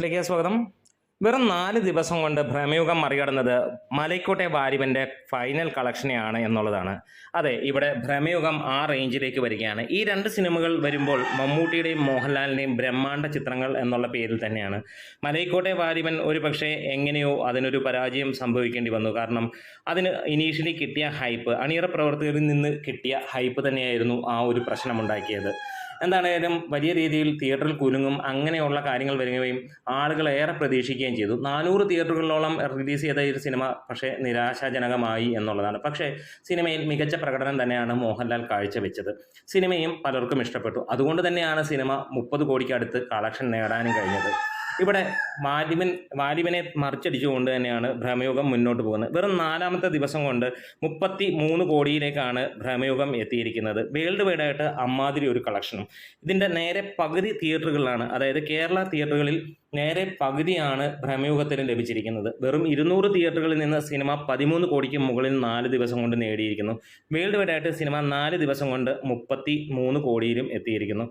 ിലേക്ക് സ്വാഗതം. വെറും നാല് ദിവസം കൊണ്ട് ഭ്രമയുഗം മറികടന്നത് മലൈക്കോട്ടെ വാരിവന്റെ ഫൈനൽ കളക്ഷനെയാണ് എന്നുള്ളതാണ്. അതെ ഇവിടെ ഭ്രമയുഗം ആ റേഞ്ചിലേക്ക് വരികയാണ്. ഈ രണ്ട് സിനിമകൾ വരുമ്പോൾ മമ്മൂട്ടിയുടെയും മോഹൻലാലിന്റെയും ബ്രഹ്മാണ്ഡ ചിത്രങ്ങൾ എന്നുള്ള പേരിൽ തന്നെയാണ്. മലൈക്കോട്ടെ വാരിവൻ ഒരു പക്ഷേ എങ്ങനെയോ അതിനൊരു പരാജയം സംഭവിക്കേണ്ടി വന്നു. കാരണം അതിന് ഇനീഷ്യലി കിട്ടിയ ഹൈപ്പ് അണിയറ പ്രവർത്തകരിൽ നിന്ന് കിട്ടിയ ഹൈപ്പ് തന്നെയായിരുന്നു ആ ഒരു പ്രശ്നമുണ്ടാക്കിയത് എന്താണേലും വലിയ രീതിയിൽ തിയേറ്ററിൽ കുലുങ്ങും അങ്ങനെയുള്ള കാര്യങ്ങൾ വരികയും ആളുകൾ ഏറെ പ്രതീക്ഷിക്കുകയും ചെയ്തു. നാനൂറ് തിയേറ്ററുകളിലോളം റിലീസ് ചെയ്ത ഈ സിനിമ പക്ഷേ നിരാശാജനകമായി എന്നുള്ളതാണ്. പക്ഷേ സിനിമയിൽ മികച്ച പ്രകടനം തന്നെയാണ് മോഹൻലാൽ കാഴ്ചവെച്ചത്. സിനിമയും പലർക്കും ഇഷ്ടപ്പെട്ടു. അതുകൊണ്ട് തന്നെയാണ് സിനിമ മുപ്പത് കോടിക്ക് അടുത്ത് കളക്ഷൻ നേടാനും കഴിഞ്ഞത്. ഇവിടെ മാലിമൻ മാലിമനെ മറിച്ചടിച്ചുകൊണ്ട് തന്നെയാണ് ഭ്രമയോഗം മുന്നോട്ട് പോകുന്നത്. വെറും നാലാമത്തെ ദിവസം കൊണ്ട് മുപ്പത്തി മൂന്ന് കോടിയിലേക്കാണ് ഭ്രമയുഗം എത്തിയിരിക്കുന്നത്. വേൾഡ് വൈഡ് ആയിട്ട് അമ്മാതിരി ഒരു കളക്ഷനും. ഇതിന്റെ നേരെ പകുതി തിയേറ്ററുകളിലാണ്. അതായത് കേരള തിയേറ്ററുകളിൽ നേരെ പകുതിയാണ് ഭ്രമയുഗത്തിന് ലഭിച്ചിരിക്കുന്നത്. വെറും ഇരുന്നൂറ് തിയേറ്ററുകളിൽ നിന്ന് സിനിമ പതിമൂന്ന് കോടിക്ക് മുകളിൽ നാല് ദിവസം കൊണ്ട് നേടിയിരിക്കുന്നു. വേൾഡ് വൈഡ് ആയിട്ട് സിനിമ നാല് ദിവസം കൊണ്ട് മുപ്പത്തി മൂന്ന് കോടിയിലും എത്തിയിരിക്കുന്നു.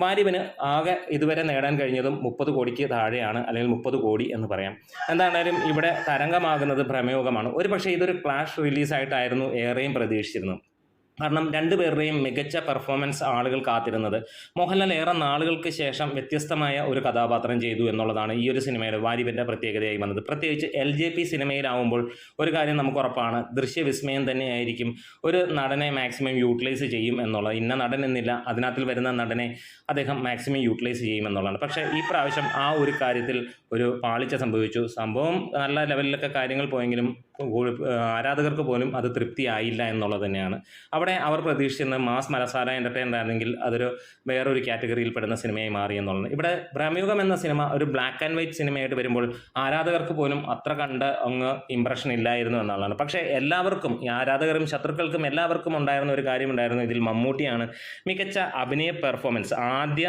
വാരിബിന് ആകെ ഇതുവരെ നേടാൻ കഴിഞ്ഞതും മുപ്പത് കോടിക്ക് താഴെയാണ് അല്ലെങ്കിൽ മുപ്പത് കോടി എന്ന് പറയാം. എന്താണേലും ഇവിടെ തരംഗമാകുന്നത് ഭ്രമയോഗമാണ്. ഒരു പക്ഷേ ഇതൊരു ക്ലാഷ് റിലീസായിട്ടായിരുന്നു ഏറെയും പ്രതീക്ഷിച്ചിരുന്നത്. കാരണം രണ്ടുപേരുടെയും മികച്ച പെർഫോമൻസ് ആളുകൾ കാത്തിരുന്നത്. മോഹൻലാൽ ഏറെ നാളുകൾക്ക് ശേഷം വ്യത്യസ്തമായ ഒരു കഥാപാത്രം ചെയ്തു എന്നുള്ളതാണ് ഈ ഒരു സിനിമയുടെ വാരിബിന്റെ പ്രത്യേകതയായി വന്നത്. പ്രത്യേകിച്ച് എൽ ജെ പി സിനിമയിലാവുമ്പോൾ ഒരു കാര്യം നമുക്ക് ഉറപ്പാണ് ദൃശ്യവിസ്മയം തന്നെയായിരിക്കും ഒരു നടനെ മാക്സിമം യൂട്ടിലൈസ് ചെയ്യും എന്നുള്ളത്. ഇന്ന നടൻ എന്നില്ല അതിനകത്തിൽ വരുന്ന നടനെ അദ്ദേഹം മാക്സിമം യൂട്ടിലൈസ് ചെയ്യും എന്നുള്ളതാണ്. പക്ഷേ ഈ പ്രാവശ്യം ആ ഒരു കാര്യത്തിൽ ഒരു പാളിച്ച സംഭവിച്ചു. സംഭവം നല്ല ലെവലിലൊക്കെ കാര്യങ്ങൾ പോയെങ്കിലും ആരാധകർക്ക് പോലും അത് തൃപ്തിയായില്ല എന്നുള്ളത് തന്നെയാണ്. അവിടെ അവർ പ്രതീക്ഷിക്കുന്ന മാസ് മലസാര എന്റർടൈനർ ആണെങ്കിൽ അതൊരു വേറൊരു കാറ്റഗറിയിൽ പെടുന്ന സിനിമയായി മാറി എന്നുള്ളത് ഇവിടെ ഭ്രമയുഗം എന്ന സിനിമ ഒരു ബ്ലാക്ക് ആൻഡ് വൈറ്റ് സിനിമയായിട്ട് വരുമ്പോൾ ആരാധകർക്ക് പോലും അത്ര കണ്ട് അങ്ങ് ഇമ്പ്രഷൻ ഇല്ലായിരുന്നു എന്നുള്ളതാണ്. പക്ഷേ എല്ലാവർക്കും ഈ ആരാധകരും ശത്രുക്കൾക്കും എല്ലാവർക്കും ഉണ്ടായിരുന്ന ഒരു കാര്യമുണ്ടായിരുന്നു ഇതിൽ മമ്മൂട്ടിയാണ് മികച്ച അഭിനയ പെർഫോമൻസ് ആദ്യ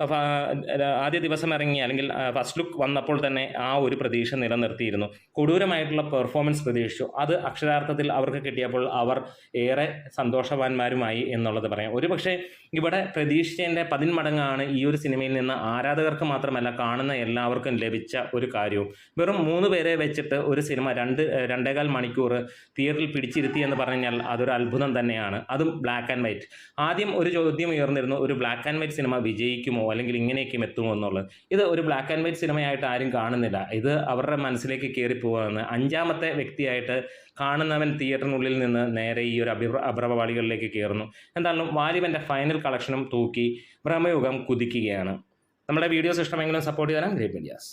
ആദ്യ ദിവസം ഇറങ്ങി അല്ലെങ്കിൽ ഫസ്റ്റ് ലുക്ക് വന്നപ്പോൾ തന്നെ ആ ഒരു പ്രതീക്ഷ നിലനിർത്തിയിരുന്നു. കൊടൂരമായിട്ടുള്ള പെർഫോമൻസ് പ്രതീക്ഷിച്ചു. അത് അക്ഷരാർത്ഥത്തിൽ അവർക്ക് കിട്ടിയപ്പോൾ അവർ ഏറെ സന്തോഷവാന്മാരുമായി എന്നുള്ളത് പറയാം. ഒരുപക്ഷെ ഇവിടെ പ്രതീക്ഷിച്ചതിന്റെ പതിന്മടങ്ങാണ് ഈ ഒരു സിനിമയിൽ നിന്ന് ആരാധകർക്ക് മാത്രമല്ല കാണുന്ന എല്ലാവർക്കും ലഭിച്ച ഒരു കാര്യവും. വെറും മൂന്ന് പേരെ വെച്ചിട്ട് ഒരു സിനിമ രണ്ട് രണ്ടേകാൽ മണിക്കൂർ തിയേറ്ററിൽ പിടിച്ചിരുത്തി എന്ന് പറഞ്ഞാൽ അതൊരു അത്ഭുതം തന്നെയാണ്. അതും ബ്ലാക്ക് ആൻഡ് വൈറ്റ് ആദ്യം ഒരു ചോദ്യം ഉയർന്നിരുന്നു ഒരു ബ്ലാക്ക് ആൻഡ് വൈറ്റ് സിനിമ വിജയിക്കുമോ അല്ലെങ്കിൽ ഇങ്ങനെയൊക്കെയും എത്തുമോ എന്നുള്ളത്. ഇത് ഒരു ബ്ലാക്ക് ആൻഡ് വൈറ്റ് സിനിമയായിട്ട് ആരും കാണുന്നില്ല. ഇത് അവരുടെ മനസ്സിലേക്ക് കയറി പോകാമെന്ന് അഞ്ചാമത്തെ വ്യക്തിയായിട്ട് കാണുന്നവൻ തിയേറ്ററിനുള്ളിൽ നിന്ന് നേരെ ഈ ഒരു അഭിപ്ര അഭ്രപാളികളിലേക്ക് കയറുന്നു എന്തായാലും വാലിബന്റെ ഫൈനൽ കളക്ഷനും തൂക്കി ഭ്രമയുഗം കുതിക്കുകയാണ്. നമ്മുടെ വീഡിയോസ് ഇഷ്ടമെങ്കിലും സപ്പോർട്ട് ചെയ്യാനും ഗ്രേറ്റ് മീഡിയാസ്.